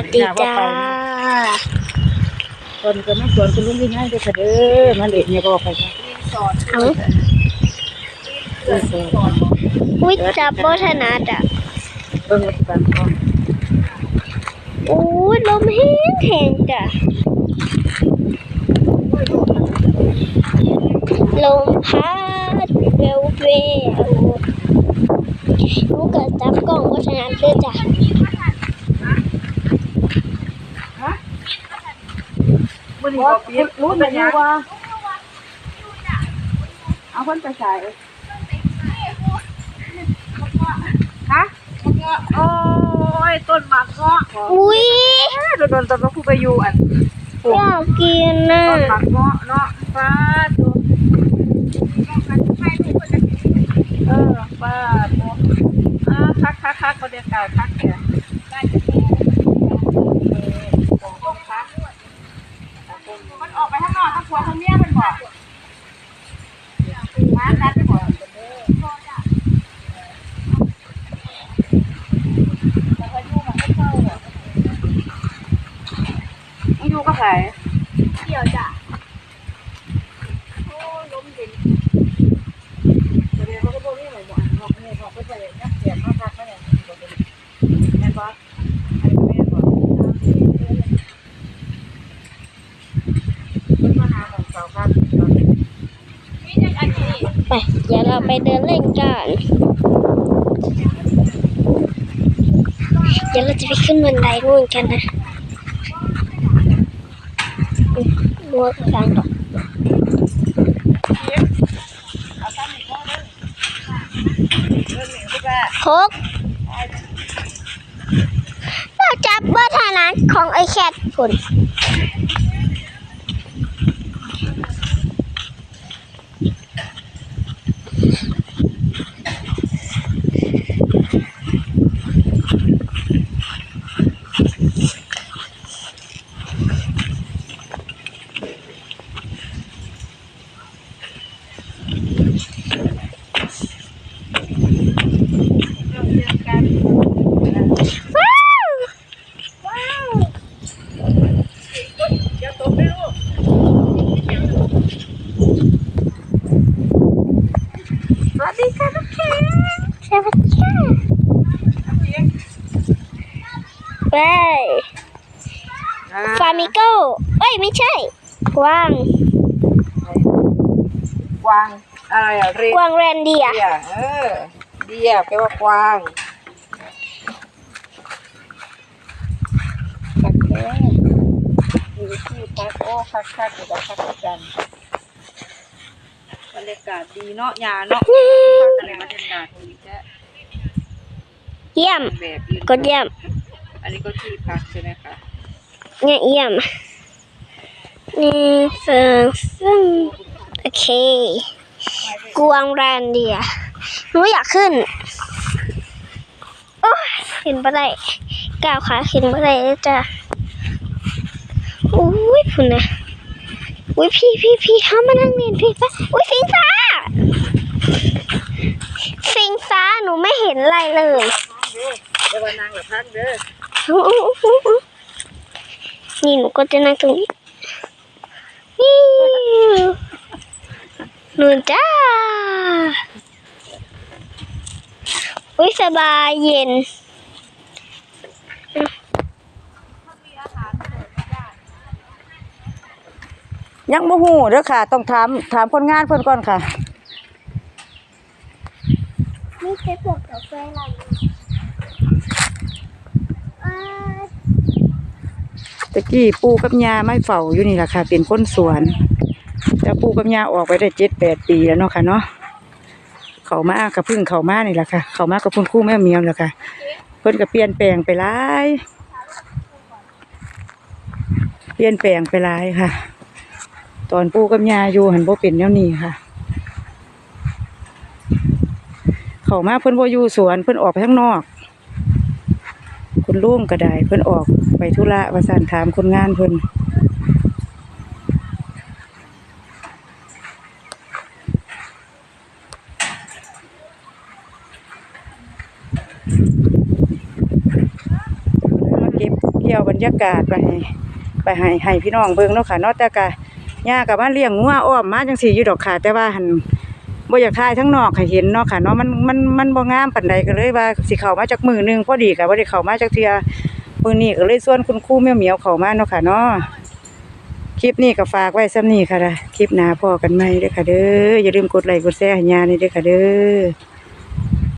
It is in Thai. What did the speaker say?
วัสดีจ้าคนก็ไม่สวนคุณลุงง่ายๆเลยค่ะเด้อมาเล็ดเนี่ยก็ไปค่ะเอาเออสอนอุ้ยจับโบถนัดอะเบิ่งรัฐบาลก่อนอู้ยลมแห้งแห้งจ้ะลมพัดเววเววลูกก็จับกล้องโบถนัดด้วยจ้ะ บ่ดีบ่เปียกรู้มันอยู่ว่าเอาคนไปใส่ฮะโอ้ยต้นหมากเงาะอุ้ยโดนโดนตอนว่าผู้ไปอยู่อันอยากกินน่ะต้นหมากเงาะเนาะป้าดูเออป้าดูอ่าคักคักคักบรรยากาศคักเนี่ย มันออกไปข้างนอกทั้งผัวทั้งเมียมันบอกมาดัดไปบอก มึงอยู่กับใครเดี๋ยวจ้ะเดี๋ยวเขาก็บอกนี่หน่อยบอกนอกนี่บอกก็ไปนักเสียมาพักมาเนี่ยแม่นบอกอันนี้แม่นบอกมันมาหาของเก่าครับไปเดี๋ยวเราไปเดินเล่นกันเดี๋ยวเราจะไปขึ้นบันไดนู่นกันนะ บัวกลางดอกหกเราจับเบอร์ฐานของไอแคทคุณ ว้าวว้าว เดี๋ยวตกไม่รู้ สวัสดีค่ะทุกคนสวัสดีค่ะ ไปฟามิโก้เอ้ย ไม่ใช่ กวาง กวาง อะไรอะเรียกวางแรนเดียร์เดียเออเดียแปลว่ากวางคักแท้อยู่ที่พักโอ้คักคักอยู่กับคักกันบรรยากาศดีเนาะหญ้าเนาะคักอะไรบรรยากาศดีแท้ เยี่ยม แบบยืนกดเยี่ยม อันนี้ก็ที่พักใช่ไหมคะเนี่ยเยี่ยมหนึ่งสองสามโอเค กวางแรนเดียร์หนูอยากขึ้น โอ้ยขึ้นไปได้ก้าวขาขึ้นไปได้เลยจ้ะอุ้ยพุ่นนะอุ้ยพี่พี่พี่เขามานั่งเรียนพี่ปะอุ้ยสิงฟ้าสิงฟ้าหนูไม่เห็นอะไรเลย เดี๋ยววันนางกับพักเด้ออู้อู้อู้อู้นี่หนูก็จะนั่งตรงนี้นี่หนูจ้าอุ้ยสบายเย็นยังบ่ฮู้เด้อค่ะ ต้องถามถามคนงานเพิ่นก่อนค่ะ ไม่ใช่พวกกาแฟอะไรอ่า ตะกี้ปูกับยาไม่เฝ้าอยู่นี่ล่ะค่ะ เป็นคนสวนแต่ปูกับยาออกไปได้เจ็ดแปดปีแล้วเนาะค่ะเนาะเขามากับพึ่งเขามานี่แหละค่ะ เขามากับคุณครู่แม่เมียวล่ะค่ะ เพิ่นก็เปลี่ยนแปลงไปหลายเปลี่ยนแปลงไปหลายค่ะ ตอนปูกับยาอยู่หันบ่เป็นแนวนี้ค่ะ เขามาเพิ่นบ่อยู่สวนเพิ่นออกไปข้างนอก ลุงก็ได้เพิ่นออกไปธุระว่าสั่นถามคนงานเพิ่นมาเก็บเกี่ยวบรรยากาศไปให้ไปให้ให้พี่น้องเบิ่งเนาะค่ะนาะแต่ก็ย่าก็มาเลี้ยงงัวอ้อมมาจังซี่อยู่ดอกค่ะ แต่ว่าหัน บ่อยากถ่ายทั้งนอกให้เห็นเนาะค่ะเนาะมันมันมันบ่งามปานใดก็เลยว่าสิเข้ามาจากมือหนึงพอดีก็บ่ได้เข้ามาจากเทื่อมื้อนี้ก็เลยส่วนคุณครูแมวเหมียวเข้ามาเนาะค่ะเนาะคลิปนี้ก็ฝากไว้ซ้ำนี้ค่ะล่ะคลิปหน้าพอกันไหมเด้อค่ะเด้ออย่าลืมกดไลค์กดแชร์ให้ยานี่เด้อค่ะเด้อ